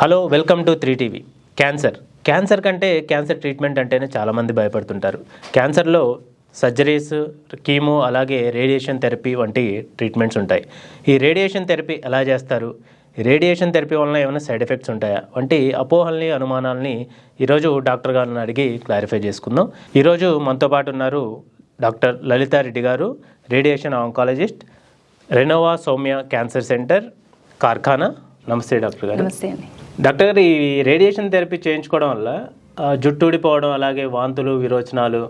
Hello welcome to three TV. Cancer. Cancer కంటే cancer treatment అంటేనే చాలామంది భయపడుతుంటారు. క్యాన్సర్లో సర్జరీస్ కీమో అలాగే రేడియేషన్ థెరపీ వంటి ట్రీట్మెంట్స్ ఉంటాయి. ఈ రేడియేషన్ థెరపీ ఎలా చేస్తారు? రేడియేషన్ థెరపీ వలన ఏమైనా సైడ్ ఎఫెక్ట్స్ ఉంటాయా? వంటి అపోహల్ని అనుమానాలని ఈరోజు డాక్టర్ గారిని అడిగి క్లారిఫై చేసుకుందాం. ఈరోజు మనతో పాటు ఉన్నారు డాక్టర్ లలితారెడ్డి గారు radiation oncologist Renova Soumya cancer centre Karkhana. నమస్తే డాక్టర్ గారు. నమస్తే అండి. డాక్టర్ గారు ఈ రేడియేషన్ థెరపీ చేయించుకోవడం వల్ల జుట్టు ఊడిపోవడం అలాగే వాంతులు విరోచనాలు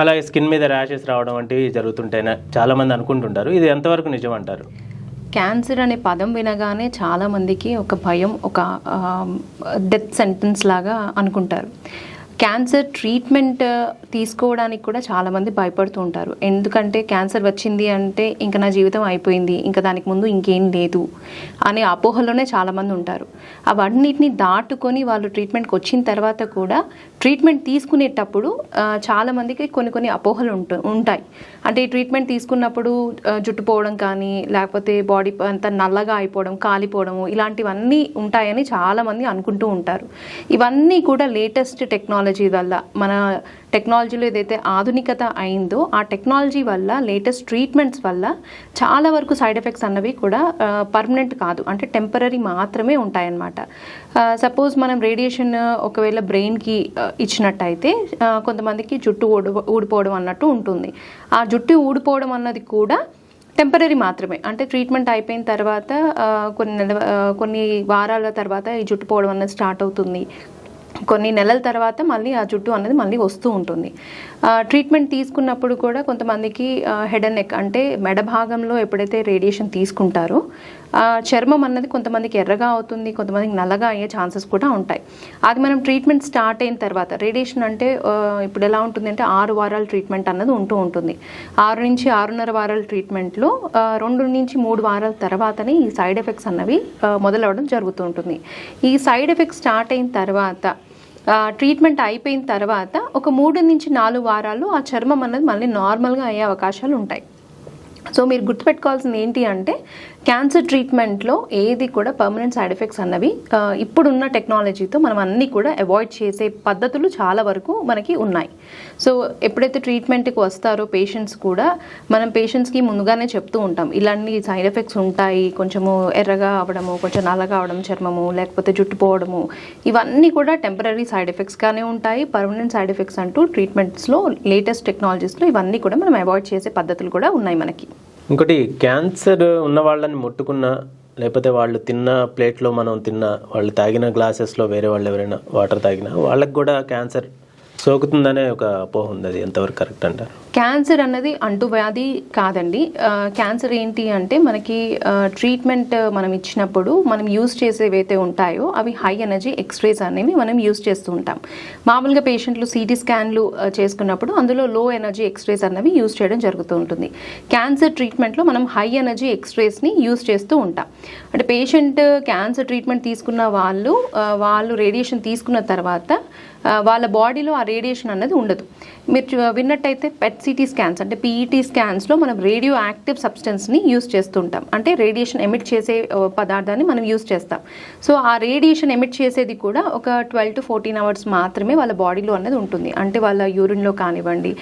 అలాగే స్కిన్ మీద ర్యాషెస్ రావడం వంటివి జరుగుతుంటాయి చాలామంది అనుకుంటుంటారు. ఇది ఎంతవరకు నిజం అంటారు? క్యాన్సర్ అనే పదం వినగానే చాలామందికి ఒక భయం ఒక డెత్ సెంటెన్స్ లాగా అనుకుంటారు. క్యాన్సర్ ట్రీట్మెంట్ తీసుకోవడానికి కూడా చాలామంది భయపడుతూ ఉంటారు. ఎందుకంటే క్యాన్సర్ వచ్చింది అంటే ఇంకా నా జీవితం అయిపోయింది ఇంకా దానికి ముందు ఇంకేం లేదు అనే అపోహలోనే చాలామంది ఉంటారు. అవన్నిటిని దాటుకొని వాళ్ళు ట్రీట్మెంట్కి వచ్చిన తర్వాత కూడా ట్రీట్మెంట్ తీసుకునేటప్పుడు చాలామందికి కొన్ని కొన్ని అపోహలు ఉంటు ఉంటాయి. అంటే ఈ ట్రీట్మెంట్ తీసుకున్నప్పుడు జుట్టుపోవడం జుట్టు పోవడం కానీ లేకపోతే బాడీ అంతా నల్లగా అయిపోవడం కాలిపోవడము ఇలాంటివన్నీ ఉంటాయని చాలామంది అనుకుంటూ ఉంటారు. ఇవన్నీ కూడా లేటెస్ట్ టెక్నాలజీ వల్ల మన టెక్నాలజీలో ఏదైతే ఆధునికత అయిందో ఆ టెక్నాలజీ వల్ల లేటెస్ట్ ట్రీట్మెంట్స్ వల్ల చాలా వరకు సైడ్ ఎఫెక్ట్స్ అన్నవి కూడా పర్మనెంట్ కాదు. అంటే టెంపరీ మాత్రమే ఉంటాయన్నమాట. సపోజ్ మనం రేడియేషన్ ఒకవేళ బ్రెయిన్కి ఇచ్చినట్టయితే కొంతమందికి జుట్టు ఊడి ఊడిపోవడం అన్నట్టు ఉంటుంది. ఆ జుట్టు ఊడిపోవడం అన్నది కూడా టెంపరీ మాత్రమే. అంటే ట్రీట్మెంట్ అయిపోయిన తర్వాత కొన్ని నెల కొన్ని వారాల తర్వాత ఈ జుట్టు పోవడం అన్నది స్టార్ట్ అవుతుంది. కొన్ని నెలల తర్వాత మళ్ళీ ఆ జుట్టు అనేది మళ్ళీ వస్తూ ఉంటుంది. ట్రీట్మెంట్ తీసుకున్నప్పుడు కూడా కొంతమందికి హెడ్ అండ్ నెక్ అంటే మెడ భాగంలో ఎప్పుడైతే రేడియేషన్ తీసుకుంటారో చర్మం అన్నది కొంతమందికి ఎర్రగా అవుతుంది కొంతమందికి నల్లగా అయ్యే ఛాన్సెస్ కూడా ఉంటాయి. అది మనం ట్రీట్మెంట్ స్టార్ట్ అయిన తర్వాత రేడియేషన్ అంటే ఇప్పుడు ఎలా ఉంటుంది అంటే ఆరు వారాల ట్రీట్మెంట్ అన్నది ఉంటూ ఉంటుంది. ఆరు నుంచి ఆరున్నర వారాల ట్రీట్మెంట్లో రెండు నుంచి మూడు వారాల తర్వాతనే ఈ సైడ్ ఎఫెక్ట్స్ అన్నవి మొదలవడం జరుగుతూ ఉంటుంది. ఈ సైడ్ ఎఫెక్ట్స్ స్టార్ట్ అయిన తర్వాత ట్రీట్మెంట్ అయిపోయిన తర్వాత ఒక మూడు నుంచి నాలుగు వారాలు ఆ చర్మం అన్నది మళ్ళీ నార్మల్గా అయ్యే అవకాశాలు ఉంటాయి. సో మీరు గుర్తుపెట్టుకోవాల్సింది ఏంటి అంటే క్యాన్సర్ ట్రీట్మెంట్లో ఏది కూడా పర్మనెంట్ సైడ్ ఎఫెక్ట్స్ అన్నవి ఇప్పుడున్న టెక్నాలజీతో మనం అన్నీ కూడా అవాయిడ్ చేసే పద్ధతులు చాలా వరకు మనకి ఉన్నాయి. సో ఎప్పుడైతే ట్రీట్మెంట్కి వస్తారో పేషెంట్స్ కూడా మనం పేషెంట్స్కి ముందుగానే చెప్తూ ఉంటాం. ఇలాంటి సైడ్ ఎఫెక్ట్స్ ఉంటాయి. కొంచెము ఎర్రగా అవడము కొంచెం నల్లగా అవడం చర్మము లేకపోతే జుట్టు పోవడము ఇవన్నీ కూడా టెంపరీ సైడ్ ఎఫెక్ట్స్గానే ఉంటాయి. పర్మనెంట్ సైడ్ ఎఫెక్ట్స్ అంటూ ట్రీట్మెంట్స్లో లేటెస్ట్ టెక్నాలజీస్లో ఇవన్నీ కూడా మనం అవాయిడ్ చేసే పద్ధతులు కూడా ఉన్నాయి మనకి. ఇంకోటి క్యాన్సర్ ఉన్న వాళ్ళని ముట్టుకున్నా లేకపోతే వాళ్ళు తిన్న ప్లేట్లో మనం తిన్న వాళ్ళు తాగిన గ్లాసెస్లో వేరే వాళ్ళు ఎవరైనా వాటర్ తాగినా వాళ్ళకి కూడా క్యాన్సర్ సోకుతుందనే ఒక అపోహ ఉంది అది ఎంతవరకు కరెక్ట్ అంటారు? క్యాన్సర్ అన్నది అంటువ్యాధి కాదండి. క్యాన్సర్ ఏంటి అంటే మనకి ట్రీట్మెంట్ మనం ఇచ్చినప్పుడు మనం యూజ్ చేసేవైతే ఉంటాయో అవి హై ఎనర్జీ ఎక్స్రేస్ అనేవి మనం యూజ్ చేస్తూ ఉంటాం. మామూలుగా పేషెంట్లు సిటీ స్కాన్లు చేసుకున్నప్పుడు అందులో లో ఎనర్జీ ఎక్స్రేస్ అన్నవి యూజ్ చేయడం జరుగుతూ ఉంటుంది. క్యాన్సర్ ట్రీట్మెంట్లో మనం హై ఎనర్జీ ఎక్స్రేస్ని యూజ్ చేస్తూ ఉంటాం. అంటే పేషెంట్ క్యాన్సర్ ట్రీట్మెంట్ తీసుకున్న వాళ్ళు వాళ్ళు రేడియేషన్ తీసుకున్న తర్వాత వాళ్ళ బాడీలో ఆ రేడియేషన్ అన్నది ఉండదు. మీరు విన్నట్టయితే పెట్ సిటీ స్కాన్స్ అంటే పీఈటీ స్కాన్స్లో మనం రేడియో యాక్టివ్ సబ్స్టెన్స్ని యూస్ చేస్తుంటాం. అంటే రేడియేషన్ ఎమిట్ చేసే పదార్థాన్ని మనం యూస్ చేస్తాం. సో ఆ రేడియేషన్ ఎమిట్ చేసేది కూడా ఒక ట్వెల్వ్ టు ఫోర్టీన్ అవర్స్ మాత్రమే వాళ్ళ బాడీలో అనేది ఉంటుంది. అంటే వాళ్ళ యూరిన్లో కానివ్వండి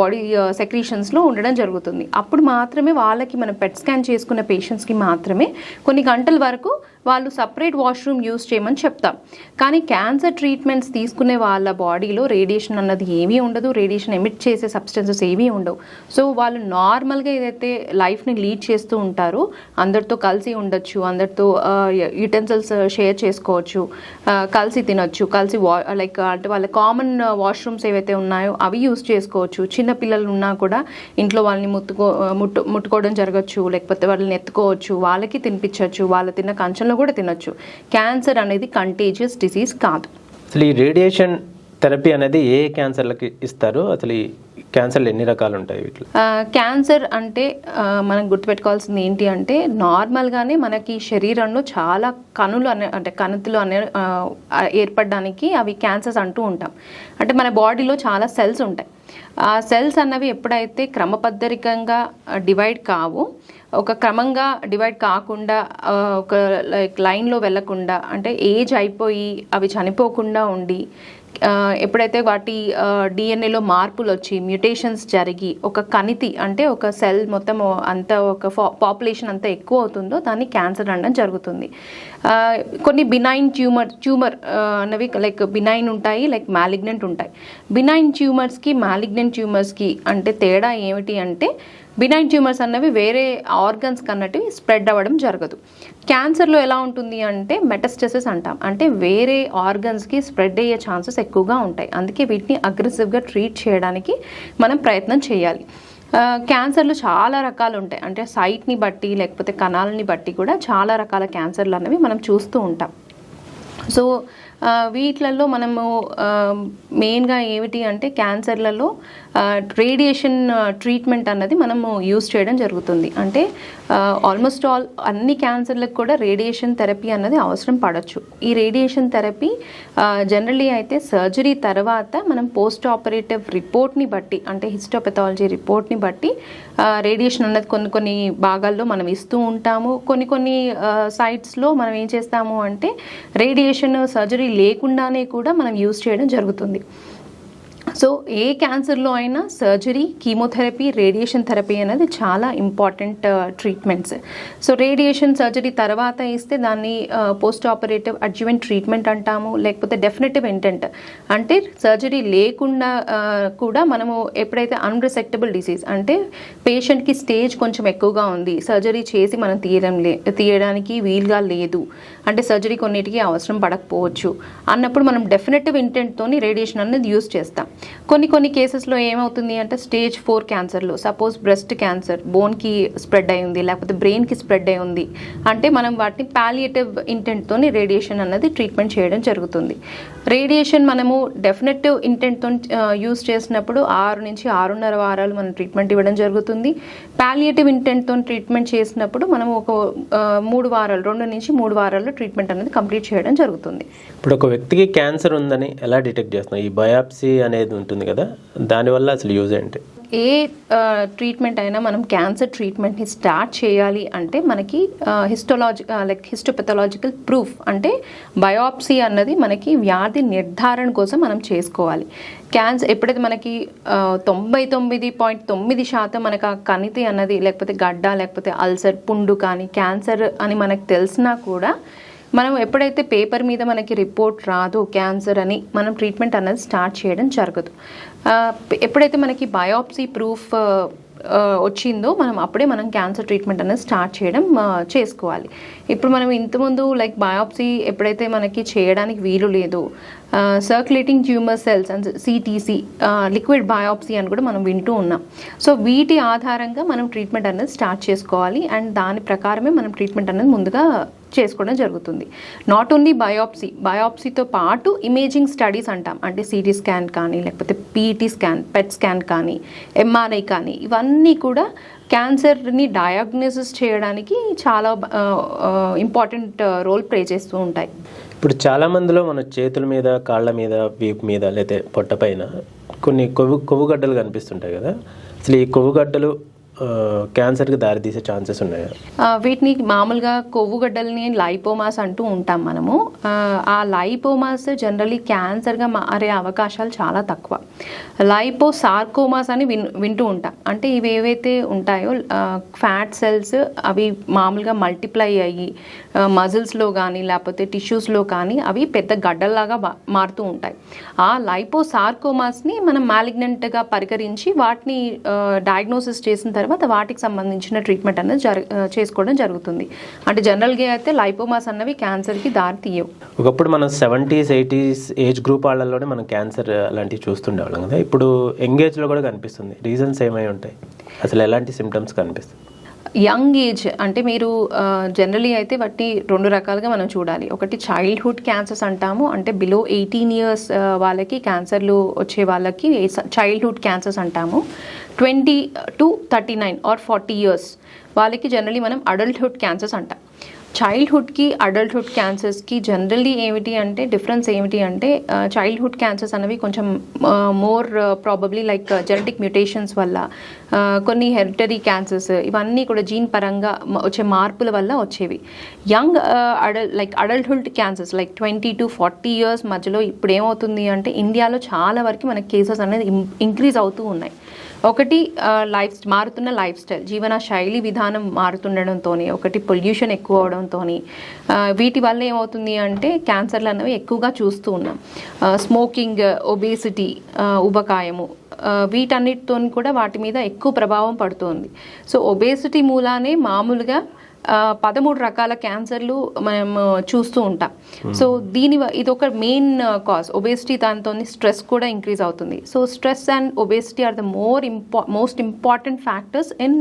బాడీ సెక్రీషన్స్లో ఉండడం జరుగుతుంది. అప్పుడు మాత్రమే వాళ్ళకి మనం పెట్ స్కాన్ చేసుకున్న పేషెంట్స్కి మాత్రమే కొన్ని గంటల వరకు వాళ్ళు సపరేట్ వాష్రూమ్ యూస్ చేయమని చెప్తాం. కానీ క్యాన్సర్ ట్రీట్మెంట్స్ తీసుకునే వాళ్ళ బాడీలో రేడియేషన్ అన్నది ఏమీ ఉండదు. రేడియేషన్ ఎమిట్ చేసే సబ్స్టెన్సెస్ ఏమీ ఉండవు. సో వాళ్ళు నార్మల్గా ఏదైతే లైఫ్ని లీడ్ చేస్తూ ఉంటారో అందరితో కలిసి ఉండొచ్చు అందరితో యుటెన్సిల్స్ షేర్ చేసుకోవచ్చు కలిసి తినొచ్చు కలిసి వా లైక్ అంటే వాళ్ళ కామన్ వాష్రూమ్స్ ఏవైతే ఉన్నాయో అవి యూస్ చేసుకోవచ్చు. చిన్న పిల్లలు ఉన్నా కూడా ఇంట్లో వాళ్ళని ముట్టుకో ముట్టు ముట్టుకోవడం జరగచ్చు లేకపోతే వాళ్ళని ఎత్తుకోవచ్చు వాళ్ళకి తినిపించవచ్చు వాళ్ళ తిన్న కంచంలో కూడా తినొచ్చు. క్యాన్సర్ అనేది కంటేజియస్ డిసీజ్ కాదు. అసలు ఈ రేడియేషన్ థెరపీ అనేది ఏ క్యాన్సర్లకి ఇస్తారు? అసలు ఈ క్యాన్సర్లు ఎన్ని రకాలు ఉంటాయి వీటిలో క్యాన్సర్ అంటే మనం గుర్తుపెట్టుకోవాల్సింది ఏంటి అంటే నార్మల్గానే మనకి శరీరంలో చాలా కణులు అనే అంటే కణుతులు అనే ఏర్పడడానికి అవి క్యాన్సర్స్ అంటూ ఉంటాం. అంటే మన బాడీలో చాలా సెల్స్ ఉంటాయి. ఆ సెల్స్ అన్నవి ఎప్పుడైతే క్రమపద్ధరికంగా డివైడ్ కావు ఒక క్రమంగా డివైడ్ కాకుండా ఒక లైక్ లైన్లో వెళ్ళకుండా అంటే ఏజ్ అయిపోయి అవి చనిపోకుండా ఉండి ఎప్పుడైతే వాటి డిఎన్ఏలో మార్పులు వచ్చి మ్యూటేషన్స్ జరిగి ఒక కణితి అంటే ఒక సెల్ మొత్తం అంత ఒక పాపులేషన్ అంతా ఎక్కువ అవుతుందో దాన్ని క్యాన్సర్ అనడం జరుగుతుంది. కొన్ని బినైన్ ట్యూమర్ ట్యూమర్ అనేవి లైక్ బినైన్ ఉంటాయి లైక్ మ్యాలిగ్నెంట్ ఉంటాయి. బినైన్ ట్యూమర్స్కి మ్యాలిగ్నెంట్ ట్యూమర్స్కి అంటే తేడా ఏమిటి అంటే బినైన్ ట్యూమర్స్ అన్నవి వేరే ఆర్గన్స్ కన్నట్టు స్ప్రెడ్ అవ్వడం జరగదు. క్యాన్సర్లో ఎలా ఉంటుంది అంటే మెటస్టసిస్ అంటాం. అంటే వేరే ఆర్గన్స్కి స్ప్రెడ్ అయ్యే ఛాన్సెస్ ఎక్కువగా ఉంటాయి. అందుకే వీటిని అగ్రెసివ్గా ట్రీట్ చేయడానికి మనం ప్రయత్నం చేయాలి. క్యాన్సర్లు చాలా రకాలు ఉంటాయి. అంటే సైట్ని బట్టి లేకపోతే కణాలని బట్టి కూడా చాలా రకాల క్యాన్సర్లు అనేవి మనం చూస్తూ ఉంటాం. సో వీటిలలో మనము మెయిన్గా ఏమిటి అంటే క్యాన్సర్లలో రేడియేషన్ ట్రీట్మెంట్ అన్నది మనము యూస్ చేయడం జరుగుతుంది. అంటే ఆల్మోస్ట్ ఆల్ అన్ని క్యాన్సర్లకు కూడా రేడియేషన్ థెరపీ అన్నది అవసరం పడవచ్చు ఈ రేడియేషన్ థెరపీ జనరలీ అయితే సర్జరీ తర్వాత మనం పోస్ట్ ఆపరేటివ్ రిపోర్ట్ని బట్టి అంటే హిస్టోపెథాలజీ రిపోర్ట్ని బట్టి రేడియేషన్ అన్నది కొన్ని కొన్ని భాగాల్లో మనం ఇస్తూ ఉంటాము. కొన్ని కొన్ని సైట్స్లో మనం ఏం చేస్తాము అంటే రేడియేషన్ సర్జరీ లేకుండానే కూడా మనం యూస్ చేయడం జరుగుతుంది. సో ఏ క్యాన్సర్లో అయినా సర్జరీ కీమోథెరపీ రేడియేషన్ థెరపీ అనేది చాలా important treatments. So radiation surgery తర్వాత ఇస్తే దాన్ని పోస్ట్ ఆపరేటివ్ అడ్జువెంట్ ట్రీట్మెంట్ అంటాము. లేకపోతే డెఫినెటివ్ ఇంటెంట్. అంటే సర్జరీ లేకుండా కూడా మనము ఎప్పుడైతే అన్రిసెక్టబుల్ డిసీజ్ అంటే పేషెంట్కి స్టేజ్ కొంచెం ఎక్కువగా ఉంది సర్జరీ చేసి మనం తీయడం లే తీయడానికి వీలుగా లేదు అంటే సర్జరీ కొన్నిటికి అవసరం పడకపోవచ్చు అన్నప్పుడు మనం డెఫినెటివ్ ఇంటెంట్తోని రేడియేషన్ అనేది యూస్ చేస్తాం. కొన్ని కొన్ని కేసెస్లో ఏమవుతుంది అంటే స్టేజ్ ఫోర్ క్యాన్సర్లో సపోజ్ బ్రెస్ట్ క్యాన్సర్ బోన్కి స్ప్రెడ్ అయి ఉంది లేకపోతే బ్రెయిన్కి స్ప్రెడ్ అయి ఉంది. అంటే మనం వాటిని పాలియేటివ్ ఇంటెంట్తోని రేడియేషన్ అన్నది ట్రీట్మెంట్ చేయడం జరుగుతుంది. రేడియేషన్ మనము డెఫినెటివ్ ఇంటెంట్తో యూస్ చేసినప్పుడు ఆరు నుంచి ఆరున్నర వారాలు మనం ట్రీట్మెంట్ ఇవ్వడం జరుగుతుంది. పాలియేటివ్ ఇంటెంట్తో ట్రీట్మెంట్ చేసినప్పుడు మనం ఒక మూడు వారాలు రెండు నుంచి మూడు వారాల్లో ట్రీట్మెంట్ అనేది కంప్లీట్ చేయడం జరుగుతుంది. ఇప్పుడు ఒక వ్యక్తికి క్యాన్సర్ ఉందని ఎలా డిటెక్ట్ చేస్తున్నాం ఈ బయాప్సీ అనేది ఉంటుంది కదా దానివల్ల అసలు యూజ్ ఏంటి? ఏ ట్రీట్మెంట్ అయినా మనం క్యాన్సర్ ట్రీట్మెంట్ని స్టార్ట్ చేయాలి అంటే మనకి హిస్టోలాజి లైక్ హిస్టోపెథలాజికల్ ప్రూఫ్ అంటే బయాప్సీ అన్నది మనకి వ్యాధి నిర్ధారణ కోసం మనం చేసుకోవాలి. క్యాన్సర్ ఎప్పుడైతే మనకి తొంభై తొమ్మిది పాయింట్ తొమ్మిది శాతం మనకు ఆ కణితి అన్నది లేకపోతే గడ్డ లేకపోతే అల్సర్ పుండు కానీ క్యాన్సర్ అని మనకు తెలిసినా కూడా మనం ఎప్పుడైతే పేపర్ మీద మనకి రిపోర్ట్ రాదు క్యాన్సర్ అని మనం ట్రీట్మెంట్ అన్నది స్టార్ట్ చేయడం జరగదు. ఎప్పుడైతే మనకి బయోప్సీ ప్రూఫ్ వచ్చిందో మనం అప్పుడే మనం క్యాన్సర్ ట్రీట్మెంట్ అనేది స్టార్ట్ చేయడం చేసుకోవాలి. ఇప్పుడు మనం ఇంతకుముందు లైక్ బయాప్సీ ఎప్పుడైతే మనకి చేయడానికి వీలు లేదు circulating tumour cells and CTC liquid biopsy అని కూడా మనం వింటూ ఉన్నాం. సో వీటి ఆధారంగా మనం ట్రీట్మెంట్ అనేది స్టార్ట్ చేసుకోవాలి. అండ్ దాని ప్రకారమే మనం ట్రీట్మెంట్ అనేది ముందుగా చేసుకోవడం జరుగుతుంది. నాట్ ఓన్లీ బయోప్సీ బయోప్సీతో పాటు ఇమేజింగ్ స్టడీస్ అంటాం. అంటే సిటీ స్కాన్ కానీ లేకపోతే పీఈటీ స్కాన్ పెట్ స్కాన్ కానీ ఎంఆర్ఐ కానీ ఇవన్నీ కూడా క్యాన్సర్ని డయాగ్నోసిస్ చేయడానికి చాలా ఇంపార్టెంట్ రోల్ ప్లే చేస్తూ ఉంటాయి. ఇప్పుడు చాలా మందిలో మన చేతుల మీద కాళ్ళ మీద వీపు మీద లేకపోతే పొట్ట పైన కొన్ని కొవ్వు కొవ్వుగడ్డలు కనిపిస్తుంటాయి కదా. అసలు ఈ కొవ్వుగడ్డలు క్యాన్సర్కి దారితీసే ఛాన్సెస్ ఉన్నాయా? వీటిని మామూలుగా కొవ్వుగడ్డల్ని లైపోమాస్ అంటూ ఉంటాం మనము. ఆ, లైపోమాస్ జనరలీ క్యాన్సర్గా మారే అవకాశాలు చాలా తక్కువ. లైపో సార్కోమాస్ అని విన్ వింటూ ఉంటాం. అంటే ఇవి ఏవైతే ఉంటాయో ఫ్యాట్ సెల్స్ అవి మామూలుగా మల్టిప్లై అయ్యి మజిల్స్లో కానీ లేకపోతే టిష్యూస్లో కానీ అవి పెద్ద గడ్డల్లాగా మారుతూ ఉంటాయి. ఆ లైపో సార్కోమాస్ని మనం మాలిగ్నెంట్గా పరికరించి వాటిని డయాగ్నోసిస్ చేసిన తర్వాత వాటికి సంబంధించిన ట్రీట్మెంట్ అనేది జరు చేసుకోవడం జరుగుతుంది. అంటే జనరల్గా అయితే లైపోమాస్ అన్నవి క్యాన్సర్కి దారి తీయవు. ఒకప్పుడు మనం సెవెంటీస్ ఎయిటీస్ ఏజ్ గ్రూప్ వాళ్ళలోనే మనం క్యాన్సర్ అలాంటివి చూస్తుండేవాళ్ళం కదా. ఇప్పుడు ఎంగేజ్లో కూడా కనిపిస్తుంది. రీజన్స్ ఏమై ఉంటాయి? అసలు ఎలాంటి సిమ్టమ్స్ కనిపిస్తాయి? యంగ్ ఏజ్ అంటే మీరు జనరలీ అయితే వాటిని రెండు రకాలుగా మనం చూడాలి. ఒకటి చైల్డ్హుడ్ క్యాన్సర్స్ అంటాము. అంటే బిలో ఎయిటీన్ ఇయర్స్ వాళ్ళకి క్యాన్సర్లు వచ్చే వాళ్ళకి చైల్డ్హుడ్ క్యాన్సర్స్ అంటాము. Twenty to thirty nine or forty years వాళ్ళకి జనరలీ మనం అడల్ట్హుడ్ క్యాన్సర్స్ అంటాం. చైల్డ్హుడ్కి అడల్ట్హుడ్ క్యాన్సర్స్కి జనరల్లీ ఏమిటి అంటే డిఫరెన్స్ ఏమిటి అంటే చైల్డ్హుడ్ క్యాన్సర్స్ అనేవి కొంచెం more probably like genetic mutations వల్ల కొన్ని హెరిటరీ క్యాన్సర్స్ ఇవన్నీ కూడా జీన్ పరంగా వచ్చే మార్పుల వల్ల వచ్చేవి. Young adult like adulthood cancers like twenty to forty years మధ్యలో ఇప్పుడు ఏమవుతుంది అంటే ఇండియాలో చాలా వరకు మనకి కేసెస్ అనేది ఇంక్రీజ్ అవుతూ ఉన్నాయి. ఒకటి లైఫ్ మారుతున్న లైఫ్ స్టైల్ జీవన శైలి విధానం మారుతుండడంతో ఒకటి పొల్యూషన్ ఎక్కువ అవడంతో వీటి వల్ల ఏమవుతుంది అంటే క్యాన్సర్లు అనేవి ఎక్కువగా చూస్తూ ఉన్నాం. స్మోకింగ్ ఒబేసిటీ ఉబకాయము వీటన్నిటితో కూడా వాటి మీద ఎక్కువ ప్రభావం పడుతుంది. సో ఒబేసిటీ మూలానే మామూలుగా పదమూడు రకాల క్యాన్సర్లు మనం చూస్తూ ఉంటాం. సో దీని ఇది ఒక మెయిన్ కాజ్ ఒబేసిటీ దాంతో స్ట్రెస్ కూడా ఇంక్రీజ్ అవుతుంది. So stress and obesity are the more ఇంపా most important factors in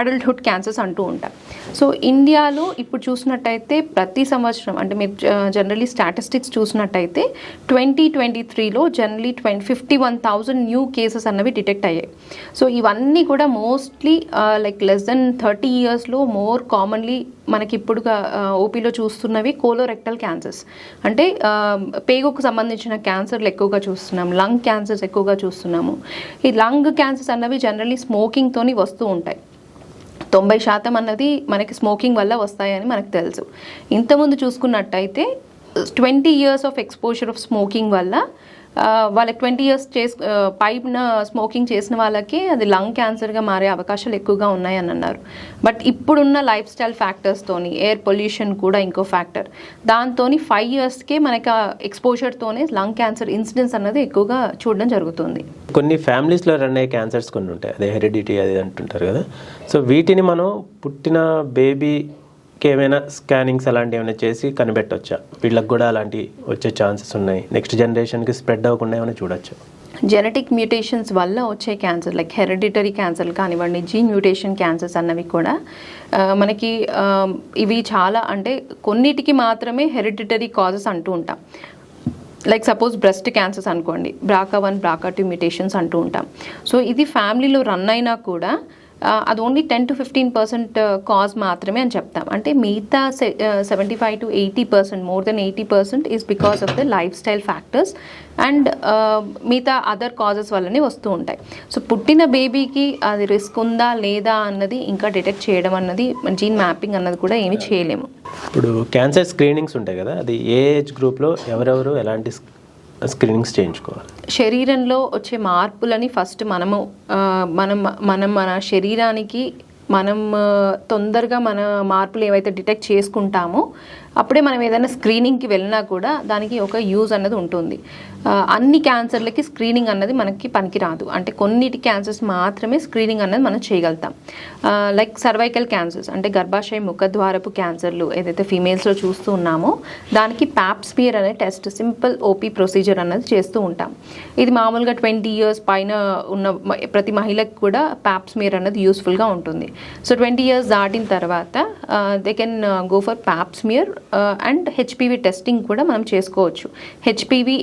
adulthood cancers అంటూ ఉంటాం. సో ఇండియాలో ఇప్పుడు చూసినట్టయితే ప్రతి సంవత్సరం అంటే మీరు జనరలీ స్టాటిస్టిక్స్ చూసినట్టయితే ట్వంటీ ట్వంటీ త్రీలో generally twenty fifty one thousand new cases అన్నవి డిటెక్ట్ అయ్యాయి. సో ఇవన్నీ కూడా mostly like less than thirty ఇయర్స్లో మోర్ కామన్లీ మనకి ఇప్పుడు ఓపీలో చూస్తున్నవి కోలోరెక్టల్ క్యాన్సర్స్ అంటే పేగుకు సంబంధించిన క్యాన్సర్లు ఎక్కువగా చూస్తున్నాం లంగ్ క్యాన్సర్స్ ఎక్కువగా చూస్తున్నాము. ఈ లంగ్ క్యాన్సర్స్ అన్నవి జనరలీ స్మోకింగ్తోని వస్తూ ఉంటాయి. తొంభై శాతం అన్నది మనకి స్మోకింగ్ వల్ల వస్తాయని మనకు తెలుసు. ఇంతకుముందు చూసుకున్నట్టయితే twenty years of exposure of smoking వల్ల వాళ్ళకి ట్వంటీ ఇయర్స్ చేసి పైప్న పైన స్మోకింగ్ చేసిన వాళ్ళకి అది లంగ్ క్యాన్సర్గా మారే అవకాశాలు ఎక్కువగా ఉన్నాయని అన్నారు. బట్ ఇప్పుడున్న లైఫ్ స్టైల్ ఫ్యాక్టర్స్తోని ఎయిర్ పొల్యూషన్ కూడా ఇంకో ఫ్యాక్టర్. దాంతో ఫైవ్ ఇయర్స్కే మనకి ఆ ఎక్స్పోజర్తోనే లంగ్ క్యాన్సర్ ఇన్సిడెన్స్ అన్నది ఎక్కువగా చూడడం జరుగుతుంది. కొన్ని ఫ్యామిలీస్లో రన్ అయ్యే క్యాన్సర్స్ కొన్ని ఉంటాయి. అదే హెరిడిటీ అది అంటుంటారు కదా. సో వీటిని మనం పుట్టిన బేబీ ఏమైనా స్కానింగ్స్ అలాంటివి ఏమైనా చేసి కనిపెట్టవచ్చా వీళ్ళకి కూడా అలాంటి వచ్చే ఛాన్సెస్ ఉన్నాయి. నెక్స్ట్ జనరేషన్కి స్ప్రెడ్ అవ్వకుండా ఏమైనా చూడొచ్చు? జెనెటిక్ మ్యూటేషన్స్ వల్ల వచ్చే క్యాన్సర్ లైక్ హెరిడిటరీ క్యాన్సర్లు కానివ్వండి జీన్ మ్యూటేషన్ క్యాన్సర్స్ అన్నవి కూడా మనకి ఇవి చాలా అంటే కొన్నిటికి మాత్రమే హెరిడిటరీ కాజెస్ అంటూ ఉంటాం. లైక్ సపోజ్ బ్రెస్ట్ క్యాన్సర్స్ అనుకోండి BRCA one BRCA two mutations అంటూ ఉంటాం. సో ఇది ఫ్యామిలీలో రన్ అయినా కూడా అది only ten to fifteen percent cause మాత్రమే అని చెప్తాం. అంటే మిగతా seventy five to eighty percent more than eighty percent is because of the lifestyle factors and మిగతా అదర్ కాజెస్ వల్లనే వస్తూ ఉంటాయి. సో పుట్టిన బేబీకి అది రిస్క్ ఉందా లేదా అన్నది ఇంకా డిటెక్ట్ చేయడం అన్నది జీన్ మ్యాపింగ్ అన్నది కూడా ఏమీ చేయలేము. ఇప్పుడు క్యాన్సర్ స్క్రీనింగ్స్ ఉంటాయి కదా అది ఏ ఏజ్ గ్రూప్లో ఎవరెవరు ఎలాంటి స్క్రీనింగ్స్ చేయించుకోవాలి. శరీరంలో వచ్చే మార్పులని ఫస్ట్ మనము మనం మనం మన శరీరానికి మనం తొందరగా మన మార్పులు ఏవైతే డిటెక్ట్ చేసుకుంటామో అప్పుడే మనం ఏదైనా స్క్రీనింగ్కి వెళ్ళినా కూడా దానికి ఒక యూజ్ అన్నది ఉంటుంది. అన్ని క్యాన్సర్లకి స్క్రీనింగ్ అన్నది మనకి పనికిరాదు. అంటే కొన్నిటి క్యాన్సర్స్ మాత్రమే స్క్రీనింగ్ అన్నది మనం చేయగలుగుతాం. లైక్ సర్వైకల్ క్యాన్సర్స్ అంటే గర్భాశయ ముఖద్వారపు క్యాన్సర్లు ఏదైతే ఫీమేల్స్లో చూస్తూ ఉన్నామో దానికి ప్యాప్స్మియర్ అనే టెస్ట్ సింపుల్ ఓపీ ప్రొసీజర్ అన్నది చేస్తూ ఉంటాం. ఇది మామూలుగా ట్వంటీ ఇయర్స్ పైన ఉన్న ప్రతి మహిళకి కూడా ప్యాప్స్మియర్ అన్నది యూస్ఫుల్గా ఉంటుంది. సో ట్వంటీ ఇయర్స్ దాటిన తర్వాత they can go for pap smear and HPV testing కూడా మనం చేసుకోవచ్చు. హెచ్పివి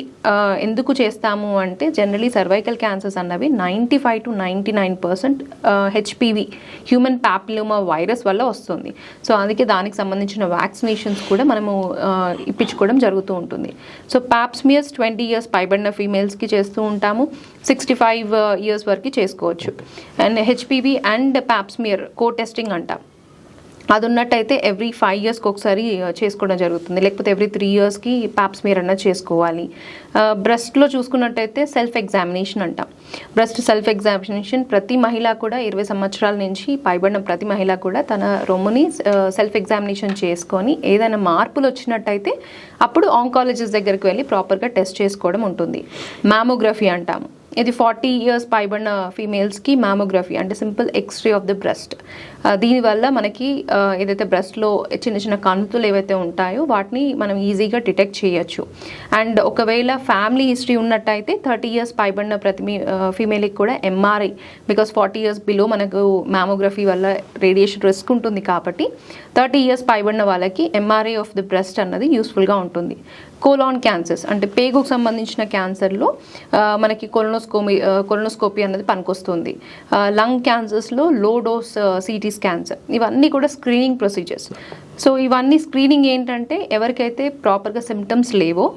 ఎందుకు చేస్తాము అంటే జనరలీ సర్వైకల్ క్యాన్సర్స్ అన్నవి ninety five to ninety nine percent HPV human papilloma virus వల్ల వస్తుంది. సో అందుకే దానికి సంబంధించిన వ్యాక్సినేషన్స్ కూడా మనము ఇప్పించుకోవడం జరుగుతూ ఉంటుంది. సో ప్యాప్స్మియర్స్ ట్వంటీ ఇయర్స్ పైబడిన ఫీమేల్స్కి చేస్తూ ఉంటాము. సిక్స్టీ ఫైవ్ ఇయర్స్ వరకు చేసుకోవచ్చు. And HPV and pap smear co testing అంటాం. అది ఉన్నట్టయితే ఎవ్రీ ఫైవ్ ఇయర్స్కి ఒకసారి చేసుకోవడం జరుగుతుంది. లేకపోతే ఎవ్రీ త్రీ ఇయర్స్కి ప్యాప్స్ మీరు అన్నా చేసుకోవాలి. బ్రెస్ట్లో చూసుకున్నట్టయితే సెల్ఫ్ ఎగ్జామినేషన్ అంటాం. బ్రెస్ట్ సెల్ఫ్ ఎగ్జామినేషన్ ప్రతి మహిళ కూడా ఇరవై సంవత్సరాల నుంచి పైబడిన ప్రతి మహిళ కూడా తన రొమ్ముని సెల్ఫ్ ఎగ్జామినేషన్ చేసుకొని ఏదైనా మార్పులు వచ్చినట్టయితే అప్పుడు ఆంకాలజిస్ట్ దగ్గరికి వెళ్ళి ప్రాపర్గా టెస్ట్ చేసుకోవడం ఉంటుంది. మ్యామోగ్రఫీ అంటాము. ఇది ఫార్టీ ఇయర్స్ పైబడిన ఫీమేల్స్కి మ్యామోగ్రఫీ అంటే simple x-ray of the breast. దీనివల్ల మనకి ఏదైతే బ్రెస్ట్లో చిన్న చిన్న కణుతులు ఏవైతే ఉంటాయో వాటిని మనం ఈజీగా డిటెక్ట్ చేయొచ్చు. అండ్ ఒకవేళ ఫ్యామిలీ హిస్టరీ ఉన్నట్టయితే థర్టీ ఇయర్స్ పైబడిన ప్రతి ఫీమేల్కి కూడా MRI because forty years below మనకు మ్యామోగ్రఫీ వల్ల రేడియేషన్ రిస్క్ ఉంటుంది కాబట్టి థర్టీ ఇయర్స్ పైబడిన వాళ్ళకి ఎంఆర్ఐ ఆఫ్ ది బ్రెస్ట్ అన్నది యూస్ఫుల్గా ఉంటుంది. కోలాన్ క్యాన్సర్స్ అంటే పేగుకు సంబంధించిన క్యాన్సర్లో మనకి కొలనోస్కోమి కొలనోస్కోపీ అన్నది పనికొస్తుంది. లంగ్ క్యాన్సర్స్లో లో డోస్ సిటీ స్కాన్స్ ఇవన్నీ కూడా స్క్రీనింగ్ ప్రొసీజర్స్ సో ఇవన్నీ స్క్రీనింగ్ ఏంటంటే ఎవరికైతే ప్రాపర్గా సిమ్టమ్స్ లేవో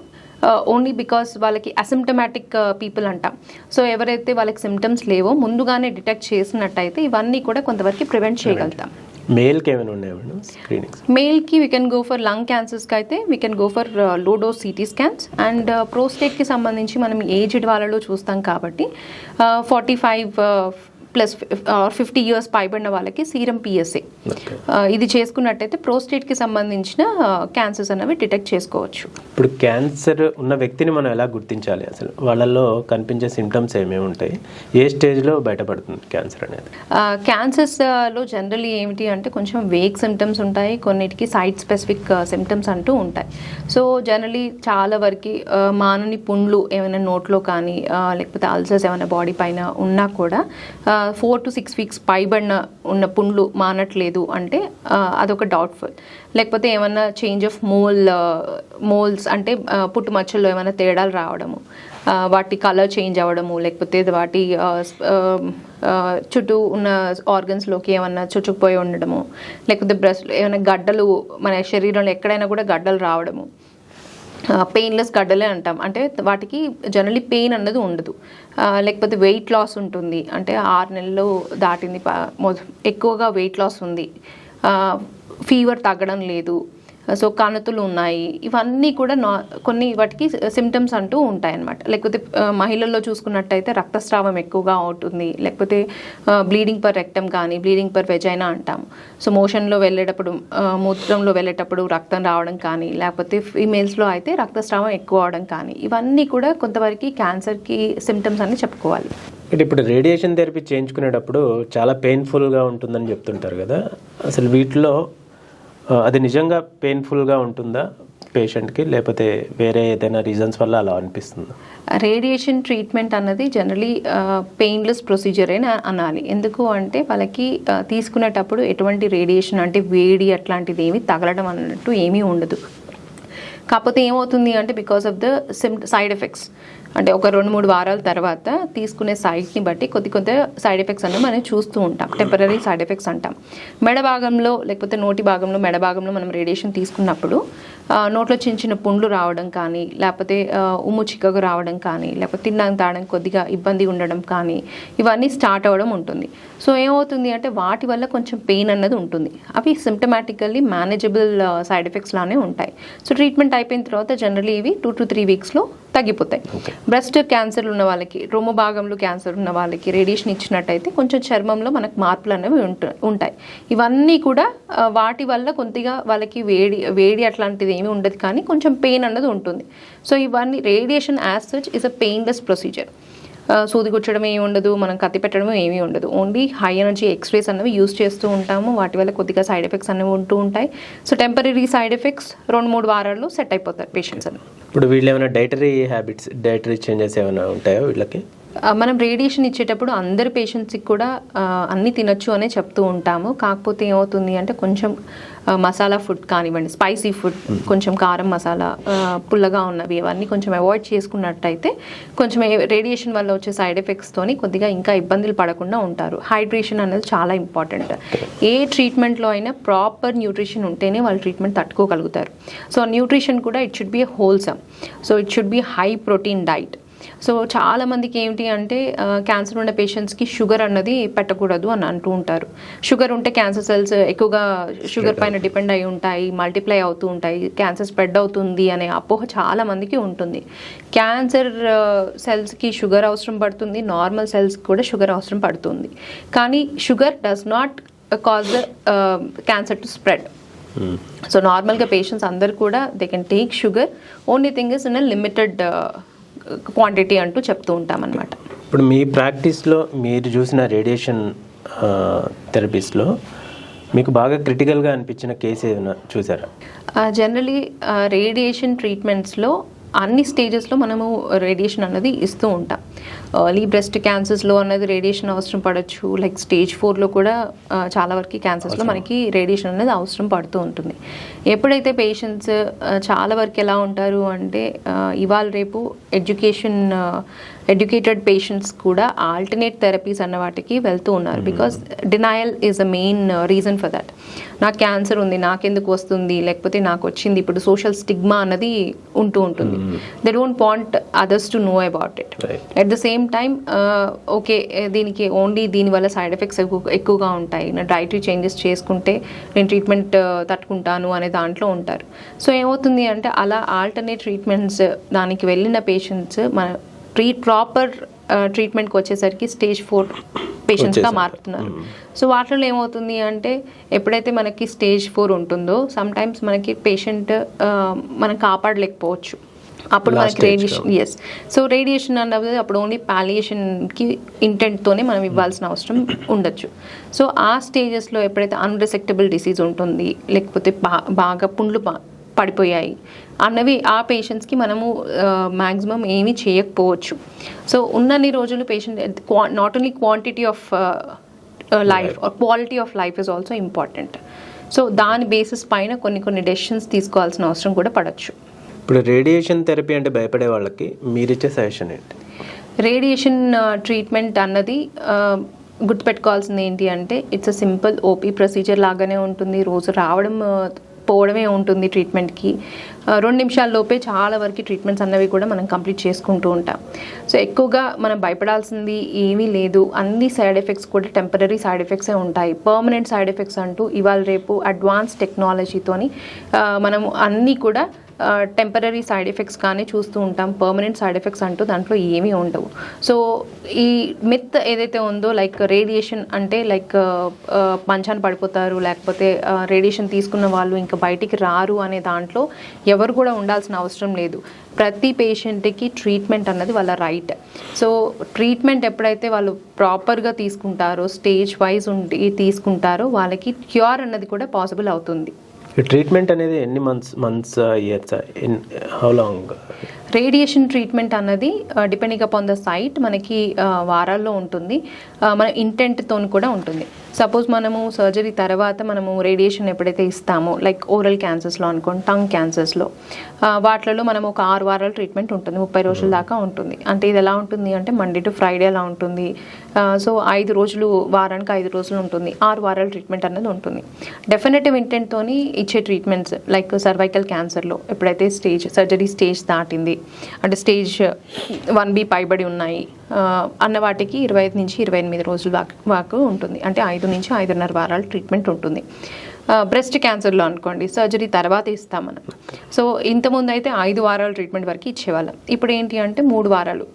ఓన్లీ బికాస్ వాళ్ళకి అసిమ్టమాటిక్ పీపుల్ అంటాం. సో ఎవరైతే వాళ్ళకి సిమ్టమ్స్ లేవో ముందుగానే డిటెక్ట్ చేసినట్టయితే ఇవన్నీ కూడా కొంతవరకు ప్రివెంట్ చేయగలుగుతాం. మేల్కి ఏమైనా ఉన్నాయండి screenings మేల్కి we can go for lung క్యాన్సర్స్కి అయితే we can go for low dose CT scans and ప్రోస్టేట్కి సంబంధించి మనం ఏజ్డ్ వాళ్ళలో చూస్తాం కాబట్టి uh, forty five plus fifty years పైబడిన వాళ్ళకి సీరం పిఎస్ఏ ఇది చేసుకున్నట్టయితే ప్రోస్టేట్కి సంబంధించిన క్యాన్సర్స్ అనేవి డిటెక్ట్ చేసుకోవచ్చు. ఇప్పుడు క్యాన్సర్ ఉన్న వ్యక్తిని మనం ఎలా గుర్తించాలి అసలు? వాళ్ళల్లో కనిపించే సిమ్టమ్స్ ఏమేమి ఉంటాయి? ఏ స్టేజ్లో బయటపడుతుంది క్యాన్సర్ అనేది? క్యాన్సర్స్లో జనరల్లీ ఏమిటి అంటే కొంచెం వేగ్ సిమ్టమ్స్ ఉంటాయి కొన్నిటికి సైట్ స్పెసిఫిక్ సిమ్టమ్స్ అంటూ ఉంటాయి. సో జనరలీ చాలా వరకు మానని పుండ్లు ఏమైనా నోట్లో కానీ లేకపోతే అల్సర్స్ ఏమైనా బాడీ పైన ఉన్నా కూడా ఫోర్ టు సిక్స్ వీక్స్ పైబడిన ఉన్న పుండ్లు మానట్లేదు అంటే అదొక డౌట్ఫుల్ లేకపోతే ఏమన్నా చేంజ్ ఆఫ్ మోల్ మోల్స్ అంటే పుట్టు మచ్చల్లో ఏమైనా తేడాలు రావడము వాటి కలర్ చేంజ్ అవ్వడము లేకపోతే వాటి చుట్టూ ఉన్న ఆర్గన్స్లోకి ఏమన్నా చుచ్చుకుపోయి ఉండడము లేకపోతే బ్రష్ ఏమైనా గడ్డలు మన శరీరంలో ఎక్కడైనా కూడా గడ్డలు రావడము. పెయిన్లెస్ గడ్డలే అంటాం. అంటే వాటికి జనరలీ పెయిన్ అన్నది ఉండదు. లేకపోతే వెయిట్ లాస్ ఉంటుంది. అంటే ఆరు నెలలు దాటింది ఎక్కువగా వెయిట్ లాస్ ఉంది. ఫీవర్ తగ్గడం లేదు. సో కానతులు ఉన్నాయి. ఇవన్నీ కూడా నా కొన్ని వాటికి సిమ్టమ్స్ అంటూ ఉంటాయన్నమాట. లేకపోతే మహిళల్లో చూసుకున్నట్టయితే రక్తస్రావం ఎక్కువగా అవుతుంది. లేకపోతే బ్లీడింగ్ పర్ రెక్టమ్ కానీ బ్లీడింగ్ పర్ వెజైనా అంటాం సో మోషన్లో వెళ్ళేటప్పుడు మూత్రంలో వెళ్ళేటప్పుడు రక్తం రావడం కానీ లేకపోతే ఫీమేల్స్లో అయితే రక్తస్రావం ఎక్కువ అవడం కానీ ఇవన్నీ కూడా కొంతవరకు క్యాన్సర్కి సిమ్టమ్స్ అని చెప్పుకోవాలి. అంటే ఇప్పుడు రేడియేషన్ థెరపీ చేయించుకునేటప్పుడు చాలా పెయిన్ఫుల్గా ఉంటుందని చెప్తుంటారు కదా. అసలు వీటిలో Uh, అది నిజంగా పెయిన్ఫుల్గా ఉంటుందా పేషెంట్కి లేకపోతే వేరే ఏదైనా రీజన్స్ వల్ల అలా అనిపిస్తుంది? రేడియేషన్ ట్రీట్మెంట్ అన్నది జనరలీ పెయిన్లెస్ ప్రొసీజర్ అని అనాలి. ఎందుకు అంటే వాళ్ళకి uh, తీసుకునేటప్పుడు ఎటువంటి రేడియేషన్ అంటే వేడి అట్లాంటిది ఏమి తగలడం అన్నట్టు ఏమీ ఉండదు. కాకపోతే ఏమవుతుంది అంటే బికాస్ ఆఫ్ ద సిమ్ సైడ్ ఎఫెక్ట్స్ అంటే ఒక రెండు మూడు వారాల తర్వాత తీసుకునే సైట్ని బట్టి కొద్ది కొద్ది సైడ్ ఎఫెక్ట్స్ అనేవి మనం చూస్తూ ఉంటాం. టెంపరీ సైడ్ ఎఫెక్ట్స్ అంటాం. మెడ భాగంలో లేకపోతే నోటి భాగంలో మెడ భాగంలో మనం రేడియేషన్ తీసుకున్నప్పుడు నోట్లో చిన్న చిన్న పుండ్లు రావడం కానీ లేకపోతే ఉమ్ము చిక్కగా రావడం కానీ లేకపోతే తిన్నాక తాగడం కొద్దిగా ఇబ్బంది ఉండడం కానీ ఇవన్నీ స్టార్ట్ అవ్వడం ఉంటుంది. సో ఏమవుతుంది అంటే వాటి వల్ల కొంచెం పెయిన్ అన్నది ఉంటుంది. అవి సిమ్టమాటికల్లీ మేనేజబుల్ సైడ్ ఎఫెక్ట్స్ లానే ఉంటాయి. సో ట్రీట్మెంట్ అయిపోయిన తర్వాత జనరలీ ఇవి టూ టు త్రీ వీక్స్లో తగ్గిపోతాయి. బ్రెస్ట్ క్యాన్సర్ ఉన్న వాళ్ళకి రొమ్ము భాగంలో క్యాన్సర్ ఉన్న వాళ్ళకి రేడియేషన్ ఇచ్చినట్టయితే కొంచెం చర్మంలో మనకు మార్పులు అనేవి ఉంట- ఉంటాయి. ఇవన్నీ కూడా వాటి వల్ల కొద్దిగా వాళ్ళకి వేడి వేడి అట్లాంటిది ఏమీ ఉండదు కానీ కొంచెం పెయిన్ అన్నది ఉంటుంది. సో ఇవన్నీ radiation as such is a painless procedure. సూది గుచ్చడం ఏమి ఉండదు మనం కత్తి పెట్టడం ఏమీ ఉండదు. ఓన్లీ హై ఎనర్జీ ఎక్స్రేస్ అనేవి యూస్ చేస్తూ ఉంటాము. వాటి వల్ల కొద్దిగా సైడ్ ఎఫెక్ట్స్ అనేవి ఉంటూ ఉంటాయి. సో టెంపరీ సైడ్ ఎఫెక్ట్స్ రెండు మూడు వారాల్లో సెట్ అయిపోతారు పేషెంట్స్ అని ఇప్పుడు వీళ్ళు ఏమైనా డైటరీ హ్యాబిట్స్ డైటరీ చేంజెస్ ఏమైనా ఉంటాయో వీళ్ళకి? మనం రేడియేషన్ ఇచ్చేటప్పుడు అందరి పేషెంట్స్కి కూడా అన్ని తినొచ్చు అనే చెప్తూ ఉంటాము. కాకపోతే ఏమవుతుంది అంటే కొంచెం మసాలా ఫుడ్ కానివ్వండి స్పైసీ ఫుడ్ కొంచెం కారం మసాలా పుల్లగా ఉన్నవి ఇవన్నీ కొంచెం అవాయిడ్ చేసుకున్నట్టయితే కొంచెం రేడియేషన్ వల్ల వచ్చే సైడ్ ఎఫెక్ట్స్తోని కొద్దిగా ఇంకా ఇబ్బందులు పడకుండా ఉంటారు. హైడ్రేషన్ అనేది చాలా ఇంపార్టెంట్. ఏ ట్రీట్మెంట్లో అయినా ప్రాపర్ న్యూట్రిషన్ ఉంటేనే వాళ్ళు ట్రీట్మెంట్ తట్టుకోగలుగుతారు. సో న్యూట్రిషన్ కూడా it should be wholesome. So it should be high protein diet. So చాలా మందికి ఏమిటి అంటే క్యాన్సర్ ఉన్న పేషెంట్స్కి షుగర్ అన్నది పెట్టకూడదు అని అంటూ ఉంటారు. షుగర్ ఉంటే క్యాన్సర్ సెల్స్ ఎక్కువగా షుగర్ పైన డిపెండ్ అయి ఉంటాయి మల్టిప్లై అవుతూ ఉంటాయి క్యాన్సర్ స్ప్రెడ్ అవుతుంది అనే అపోహ చాలా మందికి ఉంటుంది. క్యాన్సర్ సెల్స్కి షుగర్ అవసరం పడుతుంది నార్మల్ సెల్స్ కూడా షుగర్ అవసరం పడుతుంది. కానీ sugar does not cause the cancer to spread so నార్మల్గా పేషెంట్స్ అందరు కూడా they can take sugar only thing is in a limited quantity అంటూ చెప్తూ ఉంటాం అనమాట ఇప్పుడు మీ ప్రాక్టీస్లో మీరు చూసిన రేడియేషన్ థెరపీస్లో మీకు బాగా క్రిటికల్గా అనిపించిన కేసు ఏదైనా చూసారా? జనరలీ రేడియేషన్ ట్రీట్మెంట్స్లో అన్ని స్టేజెస్లో మనము రేడియేషన్ అన్నది ఇస్తూ ఉంటాం. ఎర్లీ బ్రెస్ట్ క్యాన్సర్స్లో అన్నది రేడియేషన్ అవసరం పడవచ్చు లైక్ స్టేజ్ ఫోర్లో కూడా చాలా వరకు క్యాన్సర్స్లో మనకి రేడియేషన్ అనేది అవసరం పడుతూ ఉంటుంది. ఎప్పుడైతే పేషెంట్స్ చాలా వరకు ఎలా ఉంటారు అంటే ఇవాళ రేపు ఎడ్యుకేషన్ ఎడ్యుకేటెడ్ పేషెంట్స్ కూడా ఆల్టర్నేట్ థెరపీస్ అన్న వాటికి వెళ్తూ ఉన్నారు. Because denial is a main reason for that నాకు క్యాన్సర్ ఉంది నాకెందుకు వస్తుంది లేకపోతే నాకు వచ్చింది ఇప్పుడు సోషల్ స్టిగ్మా అన్నది ఉంటూ ఉంటుంది. They don't want others to know about it. At the same time okay దీనికి ఓన్లీ దీనివల్ల సైడ్ ఎఫెక్ట్స్ ఎక్కువ ఎక్కువగా ఉంటాయి. నా డైటరీ చేంజెస్ చేసుకుంటే నేను ట్రీట్మెంట్ తట్టుకుంటాను అనే దాంట్లో ఉంటారు. సో ఏమవుతుంది అంటే అలా ఆల్టర్నేట్ ట్రీట్మెంట్స్ దానికి వెళ్ళిన పేషెంట్స్ మన ట్రీ ప్రాపర్ ట్రీట్మెంట్కి వచ్చేసరికి స్టేజ్ ఫోర్ పేషెంట్స్గా. మారుతున్నారు. సో వాటిలో ఏమవుతుంది అంటే ఎప్పుడైతే మనకి స్టేజ్ ఫోర్ ఉంటుందో సమ్ టైమ్స్ మనకి పేషెంట్ మనం కాపాడలేకపోవచ్చు. అప్పుడు మనకి రేడియేషన్ ఎస్ సో రేడియేషన్ అన్నది అప్పుడు ఓన్లీ పాలియేషన్కి ఇంటెంట్తోనే మనం ఇవ్వాల్సిన అవసరం ఉండొచ్చు. సో ఆ స్టేజెస్లో ఎప్పుడైతే అన్రిసెక్టబుల్ డిసీజ్ ఉంటుంది లేకపోతే బా బాగా పుండ్లు ప- పడిపోయాయి. అన్నవి ఆ పేషెంట్స్కి మనము మ్యాక్సిమం ఏమీ చేయకపోవచ్చు. సో ఉన్నన్ని రోజులు patient not only quantity of life quality of life is also important so దాని బేసిస్ పైన కొన్ని కొన్ని డెసిషన్స్ తీసుకోవాల్సిన అవసరం కూడా పడవచ్చు ఇప్పుడు రేడియేషన్ థెరపీ అంటే భయపడే వాళ్ళకి మీరిచ్చే సజెషన్ ఏంటి? రేడియేషన్ ట్రీట్మెంట్ అన్నది ఆ, గుర్తుపెట్టుకోవాల్సింది ఏంటి అంటే it's a simple OP procedure లాగానే ఉంటుంది. రోజు రావడం పోవడమే ఉంటుంది ట్రీట్మెంట్కి రెండు నిమిషాల్లోపే చాలా వరకు ట్రీట్మెంట్స్ అన్నవి కూడా మనం కంప్లీట్ చేసుకుంటూ ఉంటాం. సో ఎక్కువగా మనం భయపడాల్సింది ఏమీ లేదు. అన్ని సైడ్ ఎఫెక్ట్స్ కూడా టెంపరీ సైడ్ ఎఫెక్ట్సే ఉంటాయి. పర్మనెంట్ సైడ్ ఎఫెక్ట్స్ అంటూ ఇవాళ రేపు అడ్వాన్స్ టెక్నాలజీతోని మనం అన్నీ కూడా టెంపరీ సైడ్ ఎఫెక్ట్స్ కానీ చూస్తూ ఉంటాం. పర్మనెంట్ సైడ్ ఎఫెక్ట్స్ అంటూ దాంట్లో ఏమీ ఉండవు. సో ఈ మిత్ ఏదైతే ఉందో లైక్ రేడియేషన్ అంటే లైక్ మంచాన పడిపోతారు లేకపోతే రేడియేషన్ తీసుకున్న వాళ్ళు ఇంకా బయటికి రారు అనే దాంట్లో ఎవరు కూడా ఉండాల్సిన అవసరం లేదు. ప్రతి పేషెంట్కి ట్రీట్మెంట్ అన్నది వాళ్ళ రైట్ సో ట్రీట్మెంట్ ఎప్పుడైతే వాళ్ళు ప్రాపర్గా తీసుకుంటారో స్టేజ్ వైజ్ ఉండి తీసుకుంటారో వాళ్ళకి క్యూర్ అన్నది కూడా పాసిబుల్ అవుతుంది. ట్రీట్మెంట్ అనేది ఎన్ని months months years in how long radiation treatment అన్నది డిపెండింగ్ అపాన్ ద సైట్ మనకి ఆ, వారాల్లో ఉంటుంది. ఆ, మన ఇంటెంట్తో కూడా ఉంటుంది. సపోజ్ మనము సర్జరీ తర్వాత మనము రేడియేషన్ ఎప్పుడైతే ఇస్తామో లైక్ ఓరల్ క్యాన్సర్స్లో అనుకోండి టంగ్ క్యాన్సర్స్లో వాటిలలో మనం ఒక ఆరు వారాల ట్రీట్మెంట్ ఉంటుంది ముప్పై రోజుల దాకా ఉంటుంది. అంటే ఇది ఎలా ఉంటుంది అంటే మండే టు ఫ్రైడే అలా ఉంటుంది. సో ఐదు రోజులు వారానికి ఐదు రోజులు ఉంటుంది. ఆరు వారాల ట్రీట్మెంట్ అన్నది ఉంటుంది. డెఫినెటివ్ ఇంటెంట్తోని ఇచ్చే ట్రీట్మెంట్స్ లైక్ సర్వైకల్ క్యాన్సర్లో ఎప్పుడైతే స్టేజ్ సర్జరీ స్టేజ్ దాటింది అంటే స్టేజ్ వన్ బి పైబడి ఉన్నాయి అన్న వాటికి ఇరవై ఐదు నుంచి ఇరవై ఎనిమిది రోజుల దాకా వాకు ఉంటుంది. అంటే ఐదు నుంచి ఐదున్నర వారాల ట్రీట్మెంట్ ఉంటుంది. బ్రెస్ట్ క్యాన్సర్లో అనుకోండి సర్జరీ తర్వాత ఇస్తాం మనం సో ఇంతకుముందు అయితే ఐదు వారాల ట్రీట్మెంట్ వరకు ఇచ్చేవాళ్ళం. ఇప్పుడు ఏంటి అంటే మూడు వారాలు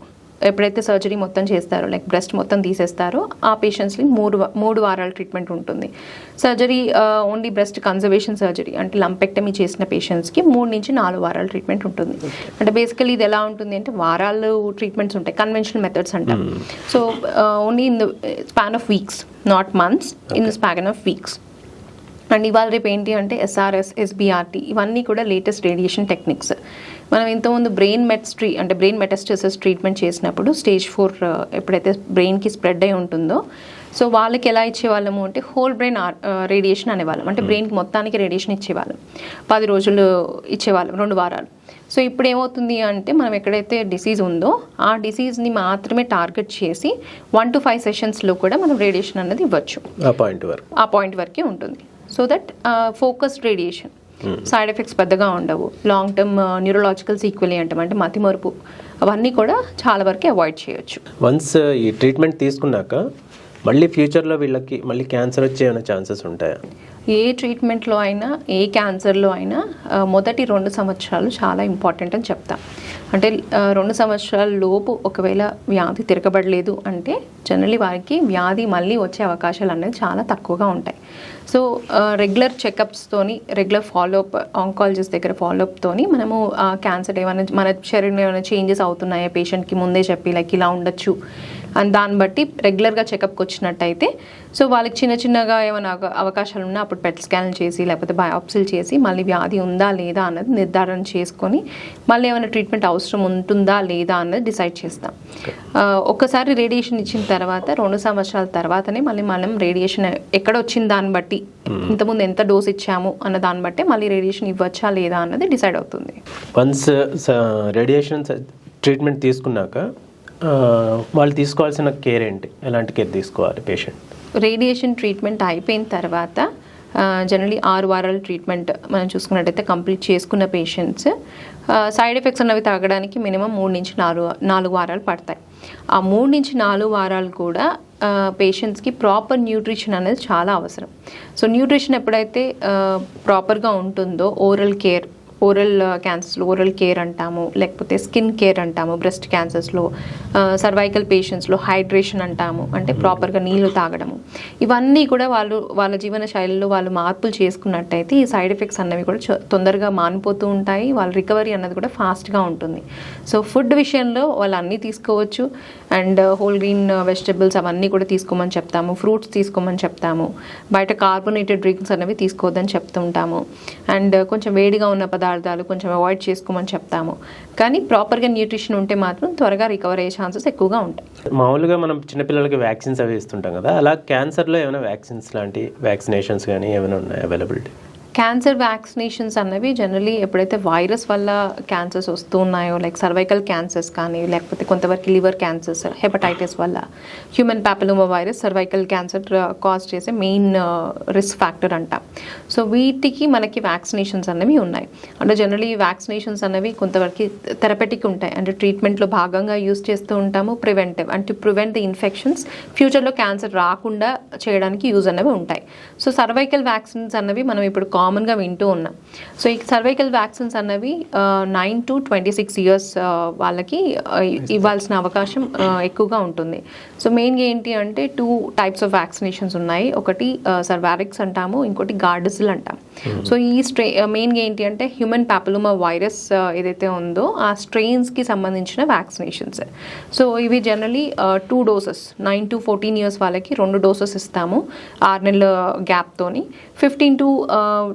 ఎప్పుడైతే సర్జరీ మొత్తం చేస్తారో లైక్ బ్రెస్ట్ మొత్తం తీసేస్తారో ఆ పేషెంట్స్కి మూడు మూడు వారాల ట్రీట్మెంట్ ఉంటుంది. Surgery only breast conservation surgery అంటే లంపెక్టమీ చేసిన పేషెంట్స్కి మూడు నుంచి నాలుగు వారాల ట్రీట్మెంట్ ఉంటుంది. అంటే బేసికలీ ఇది ఎలా ఉంటుంది అంటే వారాలు ట్రీట్మెంట్స్ ఉంటాయి. కన్వెన్షనల్ మెథడ్స్ అంటాం. So only in the span of weeks not months in the span of weeks and ఇవాళ రేపు ఏంటి అంటే ఎస్ఆర్ఎస్ ఎస్బిఆర్టీ ఇవన్నీ కూడా లేటెస్ట్ రేడియేషన్ టెక్నిక్స్ మనం ఇంతకుముందు బ్రెయిన్ మెట్స్ట్రీ అంటే బ్రెయిన్ మెటస్టసిస్ ట్రీట్మెంట్ చేసినప్పుడు స్టేజ్ ఫోర్ ఎప్పుడైతే బ్రెయిన్కి స్ప్రెడ్ అయి ఉంటుందో సో వాళ్ళకి ఎలా ఇచ్చేవాళ్ళము అంటే హోల్ బ్రెయిన్ రేడియేషన్ అనేవాళ్ళం. అంటే బ్రెయిన్కి మొత్తానికి రేడియేషన్ ఇచ్చేవాళ్ళం. పది రోజులు ఇచ్చేవాళ్ళం రెండు వారాలు. సో ఇప్పుడు ఏమవుతుంది అంటే మనం ఎక్కడైతే డిసీజ్ ఉందో ఆ డిసీజ్ని మాత్రమే టార్గెట్ చేసి వన్ టు ఫైవ్ సెషన్స్లో కూడా మనం రేడియేషన్ అన్నది ఇవ్వచ్చు. ఆ పాయింట్ వరకు. ఆ పాయింట్ వరకే ఉంటుంది. So that focused radiation side effects పెద్దగా ఉండవు. లాంగ్ టర్మ్ న్యూరలాజికల్ సీక్వెలీ అంటాం అంటే మతిమరుపు అవన్నీ కూడా చాలా వరకు అవాయిడ్ చేయొచ్చు. వన్స్ uh, ఈ ట్రీట్మెంట్ తీసుకున్నాక మళ్ళీ ఫ్యూచర్లో వీళ్ళకి మళ్ళీ క్యాన్సర్ వచ్చే ఛాన్సెస్ ఉంటాయా? ఏ ట్రీట్మెంట్లో అయినా ఏ క్యాన్సర్లో అయినా మొదటి రెండు సంవత్సరాలు చాలా ఇంపార్టెంట్ అని చెప్తాం. అంటే రెండు సంవత్సరాల లోపు ఒకవేళ వ్యాధి తిరగబడలేదు అంటే జనరలీ వారికి వ్యాధి మళ్ళీ వచ్చే అవకాశాలు అనేది చాలా తక్కువగా ఉంటాయి. సో రెగ్యులర్ చెకప్స్తోని రెగ్యులర్ ఫాలోఅప్ ఆంకాలజిస్ట్ దగ్గర ఫాలోఅప్తోని మనము క్యాన్సర్ ఏమైనా మన శరీరంలో ఏమైనా చేంజెస్ అవుతున్నాయా? పేషెంట్కి ముందే చెప్పి లైక్ ఇలా ఉండొచ్చు. అండ్ దాన్ని బట్టి రెగ్యులర్గా చెకప్కి వచ్చినట్టయితే సో వాళ్ళకి చిన్న చిన్నగా ఏమైనా అవ- అవకాశాలు ఉన్నా అప్పుడు పెట్ స్కాన్ చేసి లేకపోతే బయాప్సీలు చేసి మళ్ళీ వ్యాధి ఉందా లేదా అన్నది నిర్ధారణ చేసుకొని మళ్ళీ ఏమైనా ట్రీట్మెంట్ అవసరం ఉంటుందా లేదా అన్నది డిసైడ్ చేస్తాం. ఒక్కసారి రేడియేషన్ ఇచ్చిన తర్వాత రెండు సంవత్సరాల తర్వాతనే మళ్ళీ మనం రేడియేషన్ ఎక్కడ వచ్చిన దాన్ని బట్టి ఇంతకుముందు ఎంత డోస్ ఇచ్చాము అన్న దాన్ని బట్టి మళ్ళీ రేడియేషన్ ఇవ్వచ్చా లేదా అన్నది డిసైడ్ అవుతుంది. వన్స్ రేడియేషన్ ట్రీట్మెంట్ తీసుకున్నాక వాళ్ళు తీసుకోవాల్సిన కేర్ ఏంటి? ఎలాంటి కేర్ తీసుకోవాలి పేషెంట్ రేడియేషన్ ట్రీట్మెంట్ అయిపోయిన తర్వాత జనరలీ ఆరు వారాల ట్రీట్మెంట్ మనం చూసుకున్నట్టయితే కంప్లీట్ చేసుకున్న పేషెంట్స్ సైడ్ ఎఫెక్ట్స్ అన్నవి తగ్గడానికి మినిమం మూడు నుంచి నాలుగు నాలుగు వారాలు పడతాయి. ఆ మూడు నుంచి నాలుగు వారాలు కూడా పేషెంట్స్కి ప్రాపర్ న్యూట్రిషన్ అనేది చాలా అవసరం. సో న్యూట్రిషన్ ఎప్పుడైతే ప్రాపర్గా ఉంటుందో ఓరల్ కేర్ ఓరల్ క్యాన్సర్స్లో ఓరల్ కేర్ అంటాము లేకపోతే స్కిన్ కేర్ అంటాము బ్రెస్ట్ క్యాన్సర్స్లో సర్వైకల్ పేషెంట్స్లో హైడ్రేషన్ అంటాము అంటే ప్రాపర్గా నీళ్ళు తాగడము. ఇవన్నీ కూడా వాళ్ళు వాళ్ళ జీవన శైలిలో వాళ్ళు మార్పులు చేసుకున్నట్టయితే ఈ సైడ్ ఎఫెక్ట్స్ అన్నవి కూడా తొందరగా మానిపోతూ ఉంటాయి. వాళ్ళ రికవరీ అన్నది కూడా ఫాస్ట్గా ఉంటుంది. సో ఫుడ్ విషయంలో వాళ్ళు అన్నీ తీసుకోవచ్చు. And whole green uh, vegetables అవన్నీ కూడా తీసుకోమని చెప్తాము. ఫ్రూట్స్ తీసుకోమని చెప్తాము. బయట కార్బోనేటెడ్ డ్రింక్స్ అనేవి తీసుకోవద్దని చెప్తుంటాము. అండ్ కొంచెం వేడిగా ఉన్న పదార్థాలు కొంచెం అవాయిడ్ చేసుకోమని చెప్తాము. కానీ ప్రాపర్గా న్యూట్రిషన్ ఉంటే మాత్రం త్వరగా రికవర్ అయ్యే ఛాన్సెస్ ఎక్కువగా ఉంటాయి. మామూలుగా మనం చిన్నపిల్లలకి వ్యాక్సిన్స్ అవి ఇస్తుంటాం కదా అలా క్యాన్సర్లో ఏమైనా వ్యాక్సిన్స్ లాంటి వ్యాక్సినేషన్స్ కానీ ఏమైనా ఉన్నాయి అవైలబిలిటీ? క్యాన్సర్ వ్యాక్సినేషన్స్ అన్నవి జనరలీ ఎప్పుడైతే వైరస్ వల్ల క్యాన్సర్స్ వస్తూ ఉన్నాయో లైక్ సర్వైకల్ క్యాన్సర్స్ కానీ లేకపోతే కొంతవరకు లివర్ క్యాన్సర్స్ హెపటైటిస్ వల్ల human papilloma virus cervical cancer cause చేసే మెయిన్ రిస్క్ ఫ్యాక్టర్ అంట. సో వీటికి మనకి వ్యాక్సినేషన్స్ అనేవి ఉన్నాయి. అంటే జనరలీ వ్యాక్సినేషన్స్ అనేవి కొంతవరకు థెరపెటిక్ ఉంటాయి. అంటే ట్రీట్మెంట్లో భాగంగా యూస్ చేస్తూ ఉంటాము. ప్రివెంటివ్ అంటే ప్రివెంట్ ది ఇన్ఫెక్షన్స్ ఫ్యూచర్లో క్యాన్సర్ రాకుండా చేయడానికి యూజ్ అనేవి ఉంటాయి. సో సర్వైకల్ వ్యాక్సిన్స్ అన్నవి మనం ఇప్పుడు కామన్గా వింటూ ఉన్నాం. సో ఈ సర్వైకల్ వ్యాక్సిన్స్ అన్నవి nine to twenty six years వాళ్ళకి ఇవ్వాల్సిన అవకాశం ఎక్కువగా ఉంటుంది. సో మెయిన్గా ఏంటి అంటే టూ టైప్స్ ఆఫ్ వ్యాక్సినేషన్స్ ఉన్నాయి. ఒకటి సర్వారిక్స్ అంటాము ఇంకోటి గార్డసిల్ అంటాం సో ఈ స్ట్రె మెయిన్గా ఏంటి అంటే హ్యూమన్ ప్యాపిలోమా వైరస్ ఏదైతే ఉందో ఆ స్ట్రెయిన్స్కి సంబంధించిన వ్యాక్సినేషన్స్ సో ఇవి generally two doses nine to fourteen years వాళ్ళకి రెండు డోసెస్ ఇస్తాము ఆరు నెలల గ్యాప్తోని fifteen to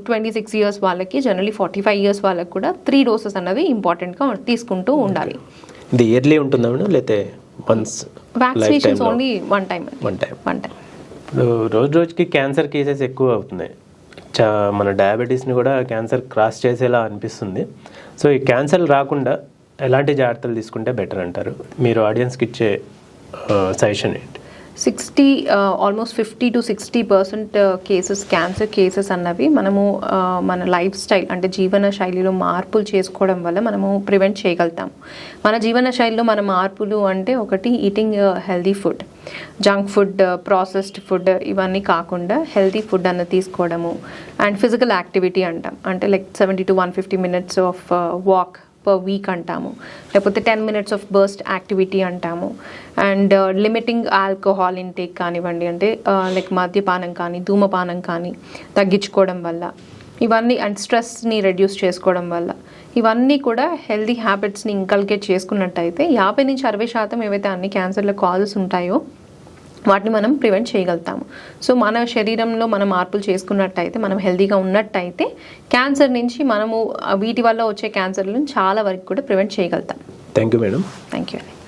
twenty six years వాళ్ళకి జనరలీ ఫార్టీ ఫైవ్ ఇయర్స్ వాళ్ళకి కూడా త్రీ డోసెస్ అన్నవి ఇంపార్టెంట్గా తీసుకుంటూ ఉండాలి. ఇది ఇయర్లీ ఉంటుందా మేడం? లేకపోతే once vaccinations only one time one time one time ఇప్పుడు రోజు రోజుకి క్యాన్సర్ కేసెస్ ఎక్కువ అవుతున్నాయి. చా మన డయాబెటీస్ని కూడా క్యాన్సర్ క్రాస్ చేసేలా అనిపిస్తుంది. సో ఈ క్యాన్సర్ రాకుండా ఎలాంటి జాగ్రత్తలు తీసుకుంటే బెటర్ అంటారు? మీరు ఆడియన్స్కి ఇచ్చే సజెషన్ ఏంటి? Sixty almost fifty to sixty percent cases cancer cases అన్నవి మనము uh, మన లైఫ్ స్టైల్ అంటే జీవన శైలిలో మార్పులు చేసుకోవడం వల్ల మనము ప్రివెంట్ చేయగలుగుతాం. మన జీవన శైలిలో మన మార్పులు అంటే ఒకటి eating healthy food junk food processed food ఇవన్నీ కాకుండా హెల్తీ ఫుడ్ అన్న తీసుకోవడము. అండ్ ఫిజికల్ యాక్టివిటీ అంటాం. అంటే like seventy to one fifty minutes of walk per week అంటాము. లేకపోతే ten minutes of burst activity అంటాము. అండ్ లిమిటింగ్ ఆల్కహాల్ ఇంటేక్ కానివ్వండి అంటే uh, లైక్ మద్యపానం కానీ ధూమపానం కానీ తగ్గించుకోవడం వల్ల ఇవన్నీ అండ్ స్ట్రెస్ని రెడ్యూస్ చేసుకోవడం వల్ల ఇవన్నీ కూడా హెల్దీ హ్యాబిట్స్ని ఇంకల్కేట్ చేసుకున్నట్టయితే యాభై నుంచి అరవై శాతం ఏవైతే అన్ని క్యాన్సర్ల కాజెస్ ఉంటాయో వాటిని మనం ప్రివెంట్ చేయగలుగుతాము. సో మన శరీరంలో మనం మార్పులు చేసుకున్నట్టయితే మనం హెల్తీగా ఉన్నట్టయితే క్యాన్సర్ నుంచి మనము వీటి వల్ల వచ్చే క్యాన్సర్లను చాలా వరకు కూడా ప్రివెంట్ చేయగలుగుతాం. Thank you madam thank you